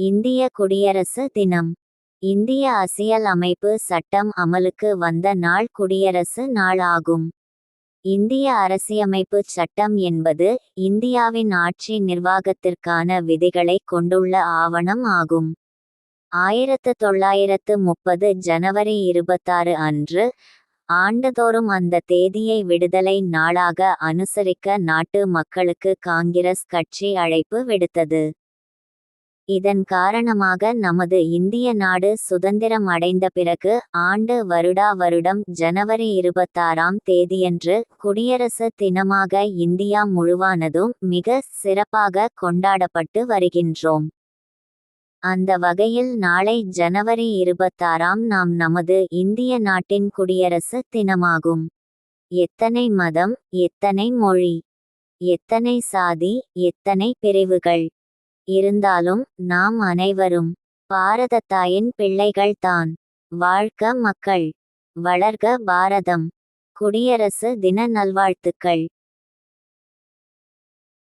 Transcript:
இந்திய குடியரசு தினம். இந்திய அரசியல் அமைப்பு சட்டம் அமலுக்கு வந்த நாள் குடியரசு நாள் ஆகும். இந்திய அரசியமைப்புச் சட்டம் என்பது இந்தியாவின் ஆட்சி நிர்வாகத்திற்கான விதிகளை கொண்டுள்ள ஆவணம் ஆகும். ஆயிரத்து தொள்ளாயிரத்து முப்பது ஜனவரி இருபத்தாறு அன்று ஆண்டுதோறும் அந்த தேதியை விடுதலை நாளாக அனுசரிக்க நாட்டு மக்களுக்கு காங்கிரஸ் கட்சி அழைப்பு விடுத்தது. இதன் காரணமாக நமது இந்திய நாடு சுதந்திரம் அடைந்த பிறகு ஆண்டு வருடா வருடம் ஜனவரி இருபத்தாறாம் தேதியன்று குடியரசு தினமாக இந்தியா முழுவானதும் மிக சிறப்பாக கொண்டாடப்பட்டு வருகின்றோம். அந்த வகையில் நாளை ஜனவரி இருபத்தாறாம் நாம் நமது இந்திய நாட்டின் குடியரசு தினமாகும். எத்தனை மதம் எத்தனை மொழி எத்தனை சாதி எத்தனை பிரிவுகள் இருந்தாலும் நாம் அனைவரும் பாரதத்தாயின் பிள்ளைகள்தான் வாழ்க மக்கள். வளர்க பாரதம். குடியரசு தின நல்வாழ்த்துக்கள்.